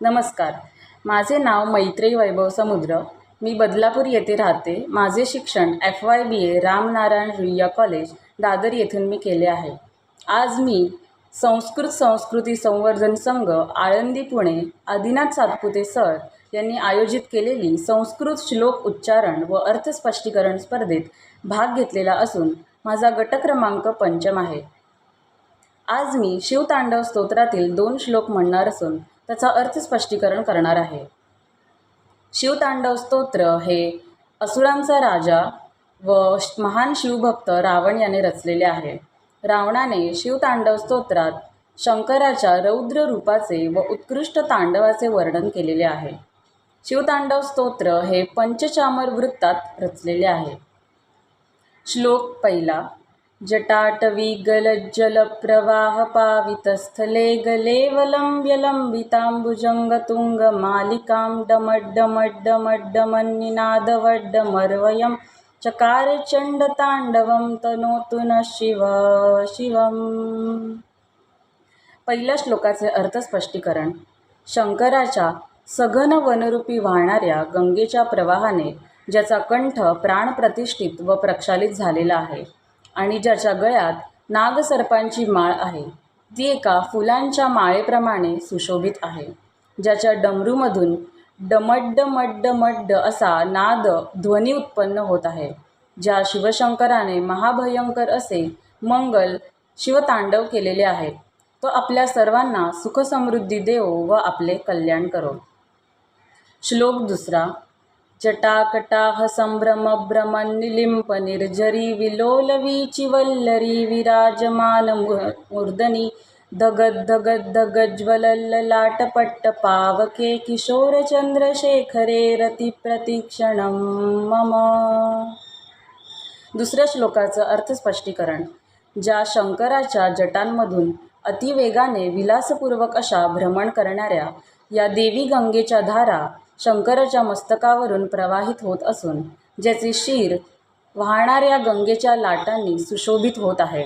नमस्कार. माझे नाव मैत्रेयी वैभव समुद्र. मी बदलापूर येथे राहते. माझे शिक्षण F Y B A Ramnarayan Ruia college Dadar येथून मी केले आहे. आज मी संस्कृत संस्कृती संवर्धन संघ आळंदी पुणे आदिनाथ सातपुते सर यांनी आयोजित केलेली संस्कृत श्लोक उच्चारण व अर्थस्पष्टीकरण स्पर्धेत भाग घेतलेला असून माझा गटक्रमांक पंचम आहे. आज मी शिवतांडव स्तोत्रातील दोन श्लोक म्हणणार असून त्याचा अर्थ स्पष्टीकरण करणार आहे. शिवतांडव स्तोत्र हे असुरांचा राजा व महान शिवभक्त रावण याने रचलेले आहे. रावणाने शिवतांडव स्तोत्रात शंकराच्या रौद्र रूपाचे व उत्कृष्ट तांडवाचे वर्णन केलेले आहे. शिवतांडव स्तोत्र हे पंचचामर वृत्तात रचलेले आहे. श्लोक पहिला. जटाटवी गलज्जलप्रवाह पावितस्थले गलेवलम्ब्य लम्बिताम्बुजङ्गतुङ्ग मालिकां तनोतु न शिव शिवम्। पहिल्या श्लोकाचे अर्थस्पष्टीकरण शंकराच्या सघन वनरूपी वाहणाऱ्या गंगेच्या प्रवाहाने ज्याचा कंठ प्राणप्रतिष्ठित व प्रक्षालित झालेला आहे आणि ज्याच्या गळ्यात नागसर्पांची माळ आहे ती एका फुलांच्या माळेप्रमाणे सुशोभित आहे ज्याच्या डमरूमधून डमड्ड मड्ड मड्ड असा नाद ध्वनी उत्पन्न होत आहे ज्या शिवशंकराने महाभयंकर असे मंगल शिवतांडव केलेले आहे. तो आपल्या सर्वांना सुखसमृद्धी देवो व आपले कल्याण करो. श्लोक दुसरा जटाकटाह संभ्रम भ्रमन्निलिम्प निर्जरी विलोलवी वल्लरी विराजमान मूर्धनी धगद धगद धगज्वलल्ललाटपट्ट पावके किशोरचंद्रशेखरे रतिप्रतीक्षणं मम. दुसऱ्या श्लोकाचं अर्थस्पष्टीकरण. ज्या शंकराच्या जटांमधून अतिवेगाने विलासपूर्वक अशा भ्रमण करणाऱ्या या देवी गंगेच्या धारा शंकराच्या मस्तकावरून प्रवाहित होत असून ज्याचे शिर वाहणाऱ्या गंगेच्या लाटांनी सुशोभित होत आहे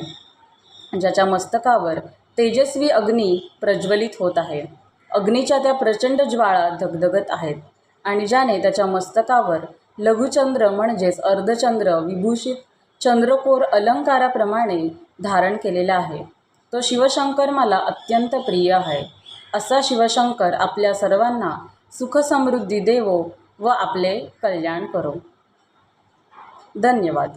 ज्याच्या मस्तकावर तेजस्वी अग्नी प्रज्वलित होत आहे. अग्नीच्या त्या प्रचंड ज्वाळा धगधगत आहेत आणि ज्याने त्याच्या मस्तकावर लघुचंद्र म्हणजेच अर्धचंद्र विभूषित चंद्रकोर अलंकाराप्रमाणे धारण केलेला आहे. तो शिवशंकर मला अत्यंत प्रिय आहे. असा शिवशंकर आपल्या सर्वांना सुखसमृद्धी देवो व आपले कल्याण करो. धन्यवाद.